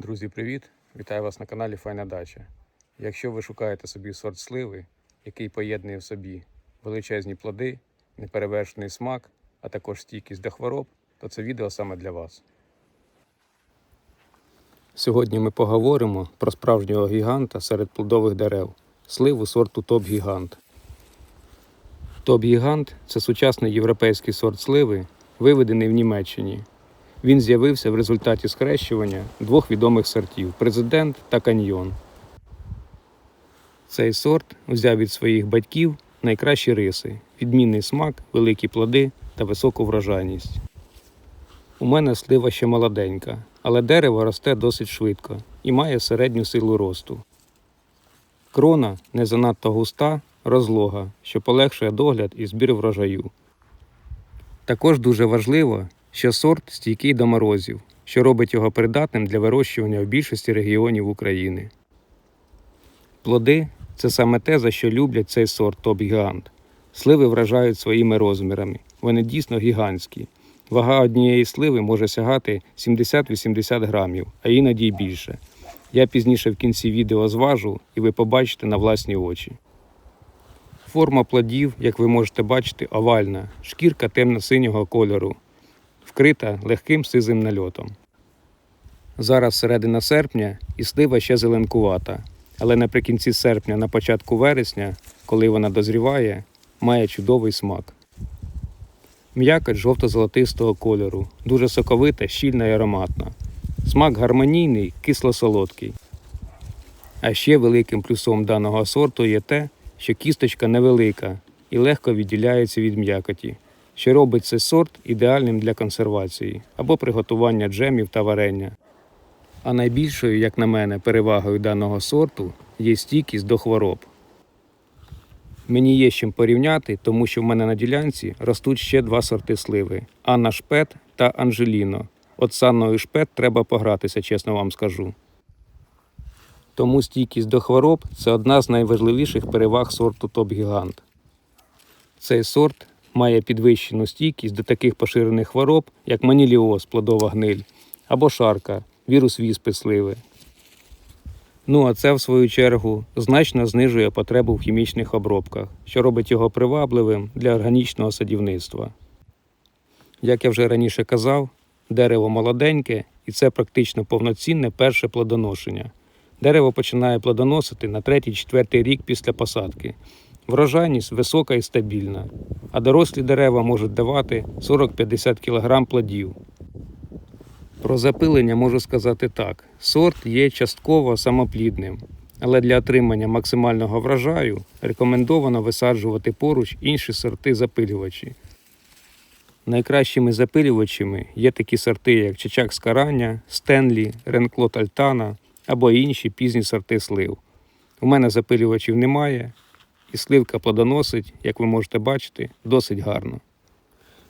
Друзі, привіт! Вітаю вас на каналі Файна Дача. Якщо ви шукаєте собі сорт сливи, який поєднує в собі величезні плоди, неперевершений смак, а також стійкість до хвороб, то це відео саме для вас. Сьогодні ми поговоримо про справжнього гіганта серед плодових дерев сливу сорту Топ Гігант. Топ Гігант це сучасний європейський сорт сливи, виведений в Німеччині. Він з'явився в результаті схрещування двох відомих сортів президент та каньйон. Цей сорт взяв від своїх батьків найкращі риси: відмінний смак, великі плоди та високу врожайність. У мене слива ще молоденька, але дерево росте досить швидко і має середню силу росту. Крона не занадто густа, розлога, що полегшує догляд і збір врожаю. Також дуже важливо, що сорт стійкий до морозів, що робить його придатним для вирощування в більшості регіонів України. Плоди це саме те, за що люблять цей сорт топ гігант. Сливи вражають своїми розмірами. Вони дійсно гігантські. Вага однієї сливи може сягати 70-80 грамів, а іноді й більше. Я пізніше в кінці відео зважу і ви побачите на власні очі. Форма плодів, як ви можете бачити, овальна, шкірка темно-синього кольору, вкрита легким сизим нальотом. Зараз середина серпня і слива ще зеленкувата, але наприкінці серпня, на початку вересня, коли вона дозріває, має чудовий смак. М'якоть жовто-золотистого кольору, дуже соковита, щільна і ароматна. Смак гармонійний, кисло-солодкий. А ще великим плюсом даного сорту є те, що кісточка невелика і легко відділяється від м'якоті, що робить цей сорт ідеальним для консервації або приготування джемів та варення. А найбільшою, як на мене, перевагою даного сорту є стійкість до хвороб. Мені є з чим порівняти, тому що в мене на ділянці ростуть ще два сорти сливи Анна Шпет та Анжеліно. От з Анною Шпет треба погратися, чесно вам скажу. Тому стійкість до хвороб це одна з найважливіших переваг сорту Топ Гігант. Цей сорт має підвищену стійкість до таких поширених хвороб, як маніліоз, плодова гниль, або шарка, вірус віспи сливи. Ну а це, в свою чергу, значно знижує потребу в хімічних обробках, що робить його привабливим для органічного садівництва. Як я вже раніше казав, дерево молоденьке і це практично повноцінне перше плодоношення. Дерево починає плодоносити на третій-четвертий рік після посадки. Врожайність висока і стабільна, а дорослі дерева можуть давати 40-50 кг плодів. Про запилення можу сказати так: сорт є частково самоплідним, але для отримання максимального врожаю рекомендовано висаджувати поруч інші сорти запилювачі. Найкращими запилювачами є такі сорти, як Чичак Скарання, Стенлі, Ренклот Альтана або інші пізні сорти слив. У мене запилювачів немає, і сливка плодоносить, як ви можете бачити, досить гарно.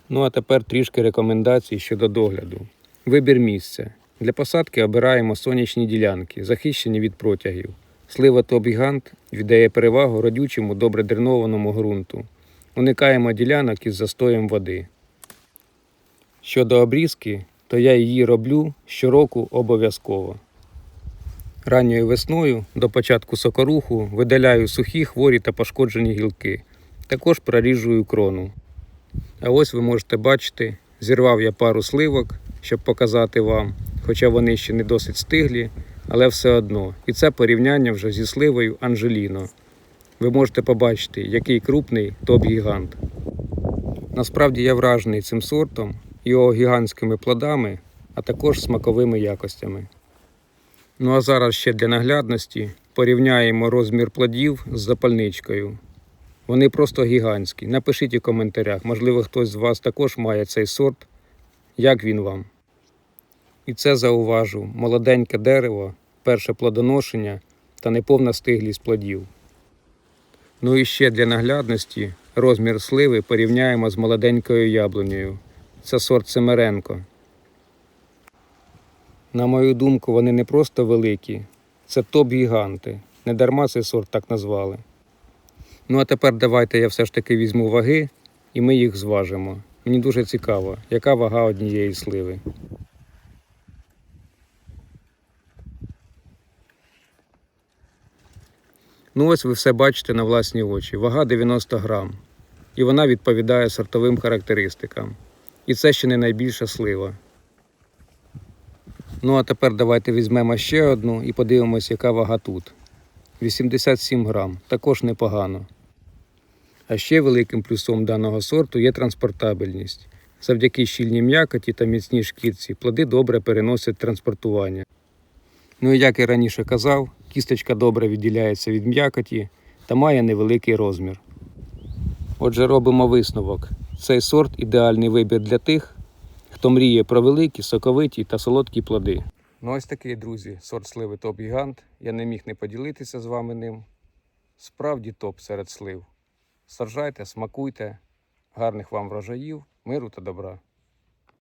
Ну а тепер трішки рекомендацій щодо догляду. Вибір місця. Для посадки обираємо сонячні ділянки, захищені від протягів. Слива топ-гігант віддає перевагу родючому, добре дренованому ґрунту. Уникаємо ділянок із застоєм води. Щодо обрізки, то я її роблю щороку обов'язково. Ранньою весною до початку сокоруху видаляю сухі, хворі та пошкоджені гілки. Також проріжую крону. А ось ви можете бачити, зірвав я пару сливок, щоб показати вам, хоча вони ще не досить стиглі, але все одно. І це порівняння вже зі сливою Анжеліно. Ви можете побачити, який крупний топ-гігант. Насправді я вражений цим сортом, його гігантськими плодами, а також смаковими якостями. Ну а зараз ще для наглядності порівняємо розмір плодів з запальничкою. Вони просто гігантські. Напишіть у коментарях, можливо, хтось з вас також має цей сорт. Як він вам? І це зауважу: молоденьке дерево, перше плодоношення та неповна стиглість плодів. Ну і ще для наглядності розмір сливи порівняємо з молоденькою яблунею. Це сорт Семеренко. На мою думку, вони не просто великі, це топ-гіганти. Не дарма цей сорт так назвали. Ну а тепер давайте я все ж таки візьму ваги і ми їх зважимо. Мені дуже цікаво, яка вага однієї сливи. Ну ось ви все бачите на власні очі. Вага 90 грам. І вона відповідає сортовим характеристикам. І це ще не найбільша слива. Ну а тепер давайте візьмемо ще одну і подивимось, яка вага тут. 87 грам, також непогано. А ще великим плюсом даного сорту є транспортабельність. Завдяки щільній м'якоті та міцній шкірці плоди добре переносять транспортування. Ну і як і раніше казав, кісточка добре відділяється від м'якоті та має невеликий розмір. Отже, робимо висновок. Цей сорт ідеальний вибір для тих, хто мріє про великі, соковиті та солодкі плоди. Ну ось такий, друзі, сорт сливи топ гігант. Я не міг не поділитися з вами ним. Справді топ серед слив. Саджайте, смакуйте, гарних вам врожаїв, миру та добра.